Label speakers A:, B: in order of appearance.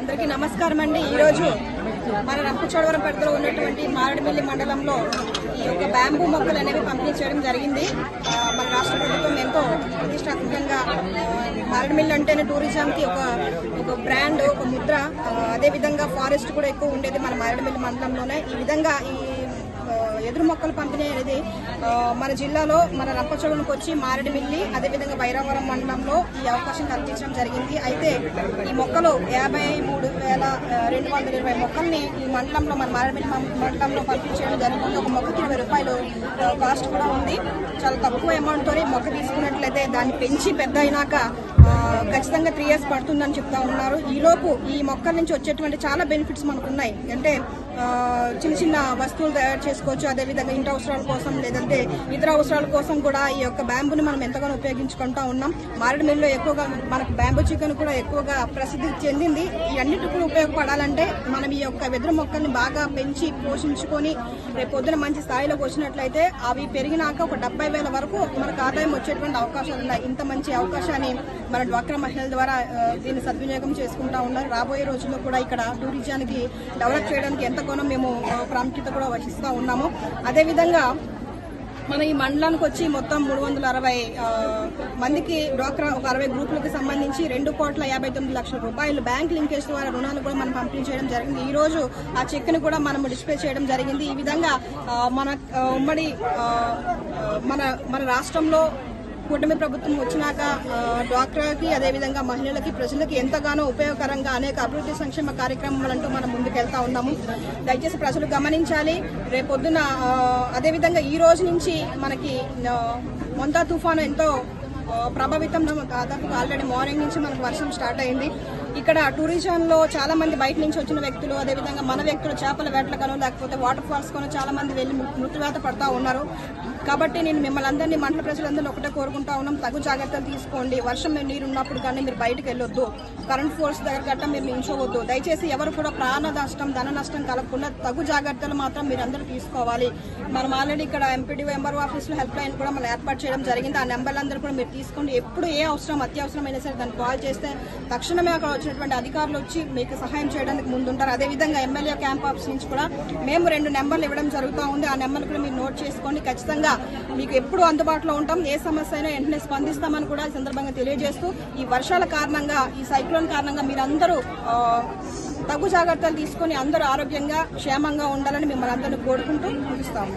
A: అందరికీ నమస్కారం అండి. ఈరోజు మన రంపచోడవరం పరిధిలో ఉన్నటువంటి మారేడుమిల్లి మండలంలో ఈ యొక్క బ్యాంబూ మొక్కలు అనేవి పంపిణీ చేయడం జరిగింది. మన రాష్ట్ర ప్రభుత్వం ఎంతో ప్రతిష్టాత్మకంగా ఆ, మారేడుమిల్లి అంటేనే టూరిజంకి ఒక ఒక బ్రాండ్ ఒక ముద్ర. అదేవిధంగా ఫారెస్ట్ కూడా ఎక్కువ ఉండేది మన మారేడుమిల్లి మండలంలోనే. ఈ విధంగా ఈ ఎదురు మొక్కలు పంపిణీ అనేది మన జిల్లాలో మన రంపచోడవరంకి వచ్చి మారేడుమిల్లి అదేవిధంగా బైరావరం మండలంలో ఈ అవకాశం కల్పించడం జరిగింది. అయితే ఈ మొక్కలు యాభై మూడు వేల రెండు వందల ఇరవై మొక్కల్ని ఈ మండలంలో మన మారేడుమిల్లి మండలంలో పంపించడం జరుగుతుంది ఒక మొక్కకి ఇరవై రూపాయలు కాస్ట్ కూడా ఉంది. చాలా తక్కువ అమౌంట్తో మొక్క తీసుకున్నట్లయితే దాన్ని పెంచి పెద్ద అయినాక ఖచ్చితంగా త్రీ ఇయర్స్ పడుతుందని చెప్తా ఉన్నారు. ఈలోపు ఈ మొక్కల నుంచి వచ్చేటువంటి చాలా బెనిఫిట్స్ మనకు ఉన్నాయి అంటే చిన్న చిన్న వస్తువులు తయారు చేసుకోవచ్చు. అదేవిధంగా ఇంటి అవసరాల కోసం లేదంటే ఇతర అవసరాల కోసం కూడా ఈ యొక్క బ్యాంబుని మనం ఎంతగానో ఉపయోగించుకుంటా ఉన్నాం. మారేడుమిల్లిలో ఎక్కువగా మనకు బ్యాంబు చికెన్ కూడా ఎక్కువగా ప్రసిద్ధి చెందింది. ఈ అన్నిటి కూడా ఉపయోగపడాలంటే మనం ఈ యొక్క వెదురు మొక్కల్ని బాగా పెంచి పోషించుకొని రేపు పొద్దున మంచి స్థాయిలోకి వచ్చినట్లయితే అవి పెరిగినాక ఒక డెబ్బై వేల వరకు మనకు ఆదాయం వచ్చేటువంటి అవకాశాలు ఉన్నాయి. ఇంత మంచి అవకాశాన్ని మన డ్వాక్రా మహిళల ద్వారా దీన్ని సద్వినియోగం చేసుకుంటా ఉన్నారు. రాబోయే రోజుల్లో కూడా ఇక్కడ టూరిజానికి డెవలప్ చేయడానికి ఎంతగానో మేము ప్రాముఖ్యత కూడా వహిస్తూ ఉన్నాము. అదేవిధంగా మన ఈ మండలానికి వచ్చి మొత్తం మూడు వందల అరవై మందికి డ్వాక్రా ఒక అరవై గ్రూపులకు సంబంధించి రెండు కోట్ల యాభై తొమ్మిది లక్షల రూపాయలు బ్యాంక్ లింకేజ్ ద్వారా రుణాలు కూడా మనం పంపిణీ చేయడం జరిగింది. ఈ రోజు ఆ చెక్ను కూడా మనం డిస్ప్లే చేయడం జరిగింది. ఈ విధంగా మన ఉమ్మడి మన మన రాష్ట్రంలో కూటమి ప్రభుత్వం వచ్చినాక డాక్టర్కి అదేవిధంగా మహిళలకి ప్రజలకి ఎంతగానో ఉపయోగకరంగా అనేక అభివృద్ధి సంక్షేమ కార్యక్రమాలంటూ మనం ముందుకెళ్తా ఉన్నాము. దయచేసి ప్రజలు గమనించాలి. రేపొద్దున అదేవిధంగా ఈ రోజు నుంచి మనకి ఆ, మొంతా తుఫాను ఎంతో ప్రభావితం దాదాపు ఆల్రెడీ మార్నింగ్ నుంచి మనకు వర్షం స్టార్ట్ అయింది. ఇక్కడ టూరిజంలో చాలా మంది బయట నుంచి వచ్చిన వ్యక్తులు అదేవిధంగా మన వ్యక్తులు చేపల వేటలకను లేకపోతే వాటర్ ఫాల్స్ కొనో చాలా మంది వెళ్ళి మృ- పడతా ఉన్నారు. కాబట్టి నేను మిమ్మల్ని అందరినీ మండల ప్రజలందరినీ ఒకటే కోరుకుంటా ఉన్నాం. తగు జాగ్రత్తలు తీసుకోండి. వర్షం నీరు ఉన్నప్పుడు కానీ మీరు బయటకు వెళ్ళొద్దు. కరెంట్ ఫోర్స్ దగ్గర గట్ట మీరు నిల్చోవద్దు. దయచేసి ఎవరు కూడా ప్రాణ నష్టం ధన నష్టం కలగకుండా తగు జాగ్రత్తలు మాత్రం మీరు అందరూ తీసుకోవాలి. మనం ఆల్రెడీ ఇక్కడ ఎంపీడీ ఎంఆర్ ఆఫీస్లో హెల్ప్ లైన్ కూడా మనం ఏర్పాటు చేయడం జరిగింది. ఆ నెంబర్లందరూ కూడా మీరు తీసుకోండి. ఎప్పుడు ఏ అవసరం అత్యవసరమైనా సరే దాన్ని కాల్ చేస్తే తక్షణమే అక్కడ వచ్చినటువంటి అధికారులు వచ్చి మీకు సహాయం చేయడానికి ముందుంటారు. అదేవిధంగా ఎమ్మెల్యే క్యాంప్ ఆఫీస్ నుంచి కూడా మేము రెండు నెంబర్లు ఇవ్వడం జరుగుతూ ఉంది. ఆ నెంబర్లు కూడా మీరు నోట్ చేసుకొని ఖచ్చితంగా మీకు ఎప్పుడు అందుబాటులో ఉంటాం. ఏ సమస్య అయినా వెంటనే స్పందిస్తామని కూడా ఈ సందర్భంగా తెలియజేస్తూ ఈ వర్షాల కారణంగా ఈ సైక్లోన్ కారణంగా మీరందరూ తగు జాగ్రత్తలు తీసుకొని అందరూ ఆరోగ్యంగా క్షేమంగా ఉండాలని మిమ్మల్ని అందరినీ కోరుకుంటూ ముగిస్తాము.